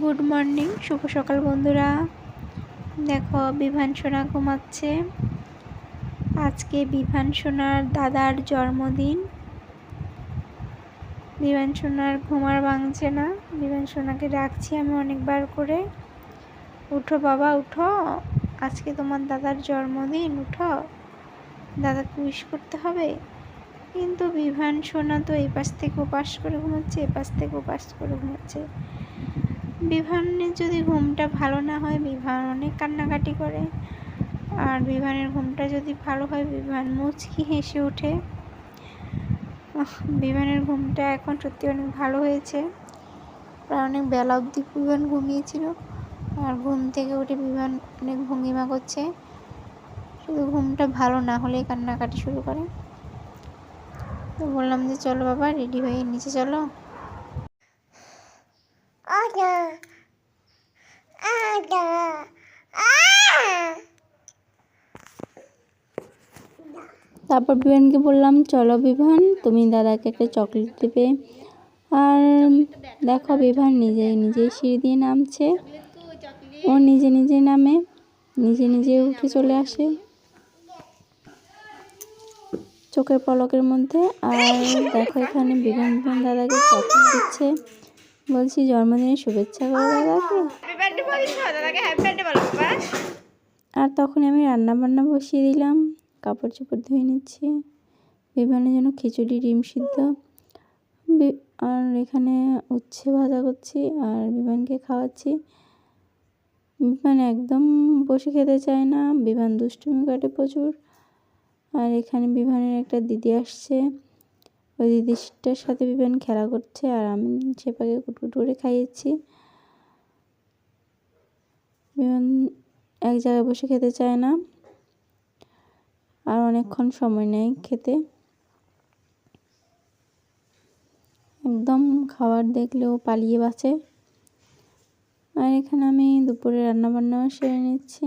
Good morning শুভ সকাল, বন্ধুরা। দেখো, বিভান সোনা ঘুমাচ্ছে। আজকে বিভান সোনার দাদার জন্মদিন। বিভান সোনার ঘুমার ভাঙছে না। বিভান সোনাকে ডাকছি আমি অনেকবার করে। উঠো বাবা, উঠো। আজকে তোমার দাদার জন্মদিন, উঠো। দাদাকে উইশ করতে হবে। কিন্তু বিভান সোনা তো এই পাশ থেকে ওপাশ করে ঘুমাচ্ছে এ পাশ থেকে ওপাশ করে ঘুমাচ্ছে। বিভানের যদি ঘুমটা ভালো না হয় বিভান অনেক কান্নাকাটি করে। আর বিভানের ঘুমটা যদি ভালো হয় বিভান মুচকি হেসে ওঠে। আহ, বিভানের ঘুমটা এখন সত্যি অনেক ভালো হয়েছে। প্রায় অনেক বেলা অবধি বিভান ঘুমিয়েছিল। আর ঘুম থেকে উঠে বিভান অনেক ভঙ্গিমা করছে। শুধু ঘুমটা ভালো না হলেই কান্নাকাটি শুরু করে। তো বললাম যে চলো বাবা রেডি হয়ে নিচে চলো. তারপর বিভানকে বললাম, চলো বিভান, তুমি দাদাকে একটা চকলেট দেবে। আর দেখো বিভান নিজে নিজেই সিঁড়ি দিয়ে নামছে। ও নিজে নিজে নামে, নিজে নিজে উঠে চলে আসে। চোখের পলকের মধ্যে। আর দেখো এখানে বিভান বিভান দাদাকে চকলেট দিচ্ছে। বলছি জন্মদিনের শুভেচ্ছা করো দাদাকে। আর তখন আমি রান্না বান্না বসিয়ে দিলাম কাপড় চোপড় ধুয়ে নিচ্ছি বিমানের জন্য খিচুড়ি ডিম সিদ্ধ। আর এখানে উচ্ছে ভাজা করছি আর বিমানকে খাওয়াচ্ছি। বিমান একদম বসে খেতে চায় না বিমান দুষ্টুমি কাটে প্রচুর। আর এখানে বিমানের একটা দিদি আসছে। ওই দিদিটার সাথে বিমান খেলা করছে আর আমি সেপাকে কুটকুট করে খাইয়েছি। বিমান এক জায়গায় বসে খেতে চায় না। আর অনেকক্ষণ সময় নেয় খেতে। একদম খাবার দেখলেও পালিয়ে বাঁচে। আর এখানে আমি দুপুরে রান্না বান্নাও সেরে নিচ্ছি।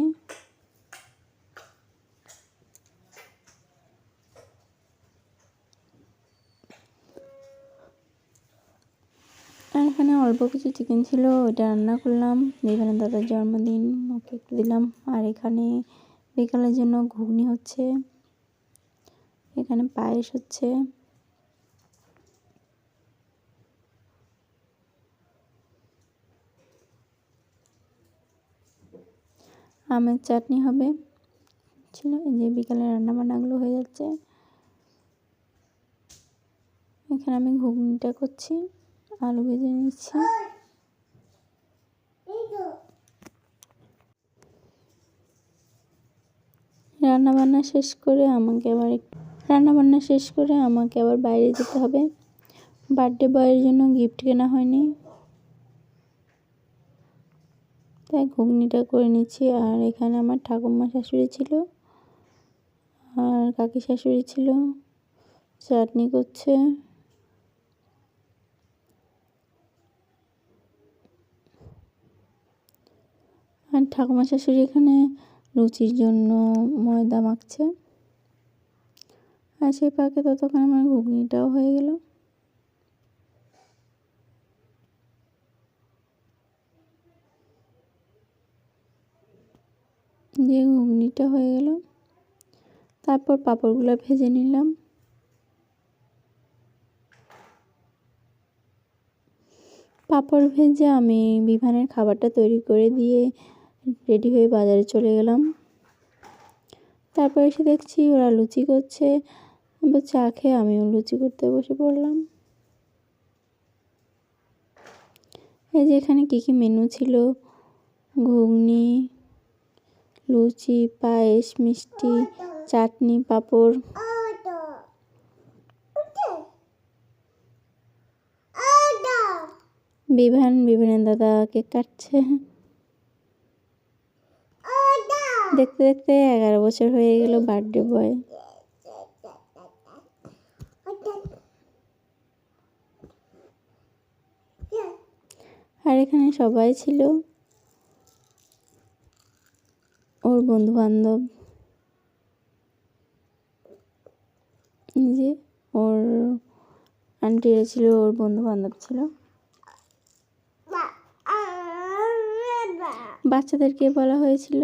আর এখানে অল্প কিছু চিকেন ছিল, ওইটা রান্না করলাম। এখানে দাদার জন্মদিন, ওকে একটু দিলাম। আর এখানে বিকালের জন্য ঘুগনি হচ্ছে, এখানে পায়েস হচ্ছে। আমের চাটনি হবে। ছিল, এই যে বিকালে রান্না বান্নাগুলো হয়ে যাচ্ছে। এখানে আমি ঘুগনিটা করছি। আলু ভেজে নিচ্ছি। রান্না বান্না শেষ করে আমাকে আবার রান্না বান্না শেষ করে আমাকে আবার বাইরে যেতে হবে। বার্থডে বয়ের জন্য গিফট কেনা হয়নি। তাই ঘুগনিটা করে নিচ্ছি। আর এখানে আমার ঠাকুমা শাশুড়ি ছিল, আর কাকি শাশুড়ি ছিল, চাটনি করছে। আর ঠাকুমা শাশুড়ি এখানে লুচির জন্য ময়দা মাখছে। আর সেই পাকে ততক্ষণ আমার ঘুগনিটাও হয়ে গেল। যে ঘুগনিটা হয়ে গেল। তারপর পাঁপড়গুলো ভেজে নিলাম। পাঁপড় ভেজে আমি বিভানের খাবারটা তৈরি করে দিয়ে রেডি হয়ে বাজারে চলে গেলাম। তারপর এসে দেখছি ওরা লুচি করছে। চা খেয়ে আমিও লুচি করতে বসে পড়লাম। এই যে এখানে কী কী মেনু ছিল? ঘুগনি, লুচি, পায়েস, মিষ্টি, চাটনি, পাঁপড়. বিভান, বিভানের দাদা কেক কাটছে। দেখতে দেখতে এগারো বছর হয়ে গেল বার্থডে বয়। আর এখানে সবাই ছিল। ওর বন্ধু বান্ধব যে ওর আন্টিরা ছিল, ওর বন্ধু বান্ধব ছিল. বাচ্চাদেরকে বলা হয়েছিল।